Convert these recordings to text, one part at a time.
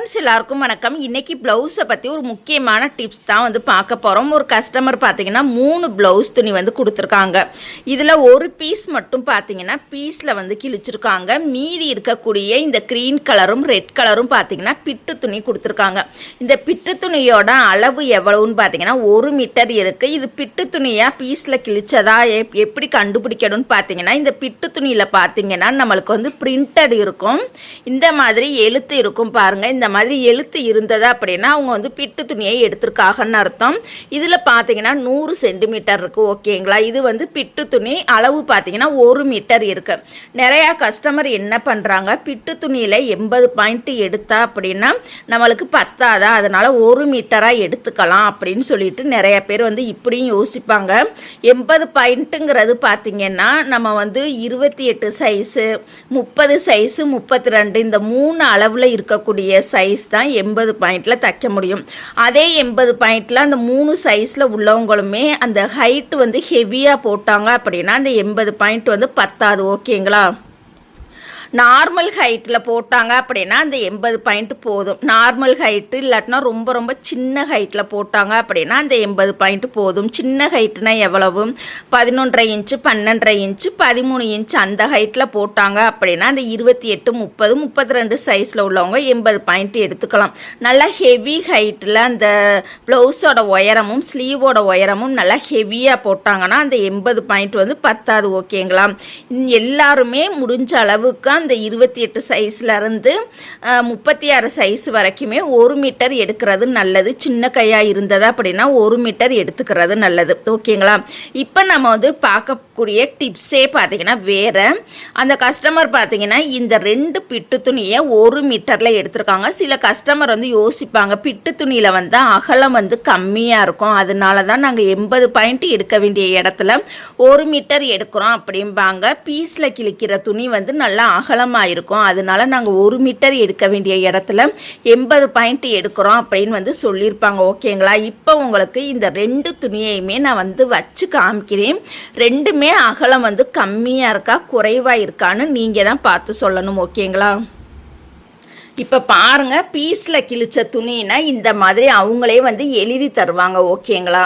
Friends எல்லாருக்கும் வணக்கம். இன்னைக்கு ப்ளவுஸை பற்றி ஒரு முக்கியமான டிப்ஸ் தான் வந்து பார்க்க போகிறோம் ஒரு கஸ்டமர் பார்த்தீங்கன்னா மூணு ப்ளவுஸ் துணி வந்து கொடுத்துருக்காங்க. இதில் ஒரு பீஸ் மட்டும் பார்த்தீங்கன்னா பீஸில் வந்து கிழிச்சிருக்காங்க. மீதி இருக்கக்கூடிய இந்த க்ரீன் கலரும் ரெட் கலரும் பார்த்தீங்கன்னா பிட்டு துணி கொடுத்துருக்காங்க. இந்த பிட்டு துணியோட அளவு எவ்வளவுன்னு பார்த்தீங்கன்னா ஒரு மீட்டர் இருக்குது இது பிட்டு துணியாக பீஸில் கிழிச்சதா? எப் எப்படி கண்டுபிடிக்கணும்னு பார்த்தீங்கன்னா இந்த பிட்டு துணியில் பார்த்தீங்கன்னா நம்மளுக்கு வந்து பிரிண்டட் இருக்கும். இந்த மாதிரி எழுத்து இருக்கும் பாருங்க. இந்த மாதிரி எழுத்து இருந்தது அப்படின்னா அவங்க வந்து பிட்டு துணியை எடுத்திருக்காகன்னு அர்த்தம். இதில் பார்த்தீங்கன்னா நூறு சென்டிமீட்டர் இருக்குது ஓகேங்களா? இது வந்து பிட்டு துணி அளவு பார்த்தீங்கன்னா ஒரு மீட்டர் இருக்குது நிறையா கஸ்டமர் என்ன பண்ணுறாங்க பிட்டு துணியில் எண்பது பாயிண்ட் எடுத்தா அப்படின்னா நம்மளுக்கு பத்தாதா? அதனால் ஒரு மீட்டராக எடுத்துக்கலாம் அப்படின்னு சொல்லிட்டு நிறைய பேர் வந்து இப்படியும் யோசிப்பாங்க. எண்பது பாயிண்ட்டுங்கிறது பார்த்தீங்கன்னா நம்ம வந்து இருபத்தி எட்டு சைஸு முப்பது சைஸு முப்பத்தி ரெண்டு இந்த மூணு அளவில் இருக்கக்கூடிய சைஸ் சைஸ் தான் எண்பது பாயிண்டில் தைக்க முடியும். அதே எண்பது பாயிண்டில் அந்த மூணு சைஸில் உள்ளவங்களுமே அந்த ஹைட் வந்து ஹெவியாக போட்டாங்க அப்படின்னா அந்த எண்பது பாயிண்ட் வந்து பத்தாது. ஓகேங்களா நார்மல் ஹைட்டில் போட்டாங்க அப்படின்னா அந்த எண்பது பாயிண்ட் போதும். நார்மல் ஹைட்டு இல்லாட்டினா ரொம்ப ரொம்ப சின்ன ஹைட்டில் போட்டாங்க அப்படின்னா அந்த எண்பது பாயிண்ட் போதும். சின்ன ஹைட்டுனா எவ்வளவு? பதினொன்றரை இன்ச்சு பன்னெண்டரை இன்ச்சு பதிமூணு இன்ச்சு அந்த ஹைட்டில் போட்டாங்க அப்படின்னா அந்த இருபத்தி எட்டு முப்பது முப்பத்தி ரெண்டு சைஸில் உள்ளவங்க எண்பது பாயிண்ட் எடுத்துக்கலாம். நல்லா ஹெவி ஹைட்டில் அந்த ப்ளவுஸோட உயரமும் ஸ்லீவோட உயரமும் நல்லா ஹெவியாக போட்டாங்கன்னா அந்த எண்பது பாயிண்ட் வந்து பத்தாது ஓகேங்களா எல்லாருமே முடிஞ்ச அளவுக்கு அந்த இருபத்தி எட்டு சைஸ்லேருந்து முப்பத்தி ஆறு சைஸ் வரைக்குமே ஒரு மீட்டர் எடுக்கிறது நல்லது. சின்ன கையாக இருந்தது அப்படின்னா ஒரு மீட்டர் எடுத்துக்கிறது நல்லது. ஓகேங்களா? இப்போ நம்ம வந்து பார்க்கக்கூடிய டிப்ஸே பார்த்தீங்கன்னா வேறு. அந்த கஸ்டமர் பார்த்தீங்கன்னா இந்த ரெண்டு பிட்டு துணியை ஒரு மீட்டரில் எடுத்திருக்காங்க. சில கஸ்டமர் வந்து யோசிப்பாங்க பிட்டு துணியில் வந்து அகலம் வந்து கம்மியாக இருக்கும். அதனால தான் நாங்கள் எண்பது பாயிண்ட் எடுக்க வேண்டிய இடத்துல ஒரு மீட்டர் எடுக்கிறோம் அப்படிம்பாங்க. பீஸில் கிழிக்கிற துணி வந்து நல்லா அகலமாக இருக்கும் அதனால நாங்கள் ஒரு மீட்டர் எடுக்க வேண்டிய இடத்துல எண்பது பாயிண்ட் எடுக்கிறோம் அப்படின்னு வந்து சொல்லியிருப்பாங்க. ஓகேங்களா? இப்போ உங்களுக்கு இந்த ரெண்டு துணியையுமே நான் வந்து வச்சு காமிக்கிறேன். ரெண்டுமே அகலம் வந்து கம்மியாக இருக்கா குறைவாக இருக்கான்னு நீங்கள் தான் பார்த்து சொல்லணும். ஓகேங்களா? இப்போ பாருங்க பீஸில் கிழிச்ச துணினா இந்த மாதிரி அவங்களே வந்து எழுதி தருவாங்க. ஓகேங்களா?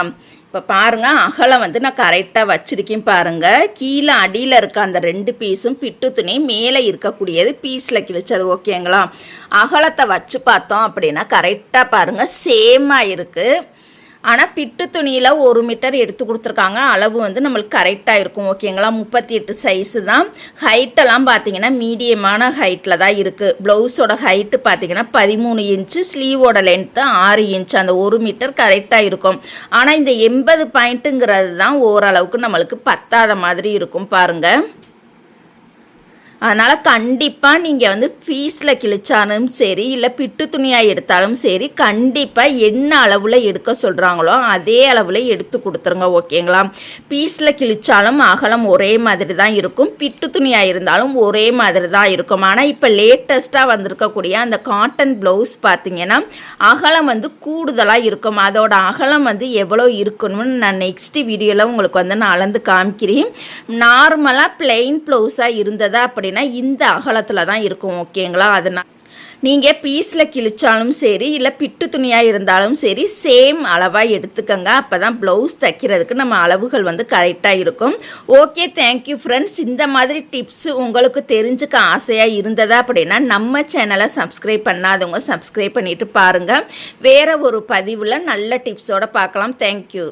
இப்போ பாருங்கள் அகலம் வந்து நான் கரெக்டாக வச்சுருக்கேன் பாருங்கள் கீழே அடியில் இருக்க அந்த ரெண்டு பீஸும் பிட்டு துணி மேலே இருக்கக்கூடியது பீஸில் கிழிச்சது ஓகேங்களா அகலத்தை வச்சு பார்த்தோம் அப்படின்னா கரெக்டாக பாருங்கள் சேமாக இருக்குது ஆனால் பிட்டு துணியில் ஒரு மீட்டர் எடுத்து கொடுத்துருக்காங்க. அளவு வந்து நம்மளுக்கு கரெக்டாக இருக்கும். ஓகேங்களா முப்பத்தி எட்டு சைஸு தான். ஹைட்டெல்லாம் பார்த்தீங்கன்னா மீடியமான ஹைட்டில் தான் இருக்குது ப்ளவுஸோட ஹைட்டு பார்த்தீங்கன்னா பதிமூணு இன்ச்சு ஸ்லீவோட லென்த்து ஆறு இன்ச் அந்த ஒரு மீட்டர் கரெக்டாக இருக்கும். ஆனால் இந்த எண்பது பாயிண்ட்டுங்கிறது தான் ஓரளவுக்கு நம்மளுக்கு பத்தாத மாதிரி இருக்கும். பாருங்கள் அதனால் கண்டிப்பாக நீங்கள் வந்து ஃபீஸில் கிழிச்சாலும் சரி இல்லை பிட்டு துணியாக எடுத்தாலும் சரி கண்டிப்பாக என்ன அளவில் எடுக்க சொல்கிறாங்களோ அதே அளவில் எடுத்து கொடுத்துருங்க ஓகேங்களா? பீஸில் கிழிச்சாலும் அகலம் ஒரே மாதிரி தான் இருக்கும். பிட்டு துணியாக இருந்தாலும் ஒரே மாதிரி தான் இருக்கும். ஆனால் இப்போ லேட்டஸ்ட்டாக வந்திருக்கக்கூடிய அந்த காட்டன் ப்ளவுஸ் பார்த்தீங்கன்னா அகலம் வந்து கூடுதலாக இருக்கும். அதோட அகலம் வந்து எவ்வளோ இருக்கணும்னு நான் நெக்ஸ்ட் வீடியோவில் உங்களுக்கு வந்து நான் அளந்து காமிக்கிறேன். நார்மலாக பிளெயின் ப்ளவுஸாக இருந்ததா அப்படின்னா இந்த அகலத்தில் தான் இருக்கும் ஓகேங்களா? அதனால் நீங்கள் பீஸில் கிழிச்சாலும் சரி இல்லை பிட்டு துணியாக இருந்தாலும் சரி சேம் அளவாக எடுத்துக்கோங்க. அப்போ தான் ப்ளவுஸ் தைக்கிறதுக்கு நம்ம அளவுகள் வந்து கரெக்டாக இருக்கும். ஓகே தேங்க்யூ ஃப்ரெண்ட்ஸ் இந்த மாதிரி டிப்ஸ் உங்களுக்கு தெரிஞ்சுக்க ஆசையாக இருந்ததா அப்படின்னா நம்ம சேனலை சப்ஸ்கிரைப் பண்ணாதவங்க சப்ஸ்கிரைப் பண்ணிட்டு பாருங்கள் வேறு ஒரு பதிவில் நல்ல டிப்ஸோடு பார்க்கலாம். தேங்க்யூ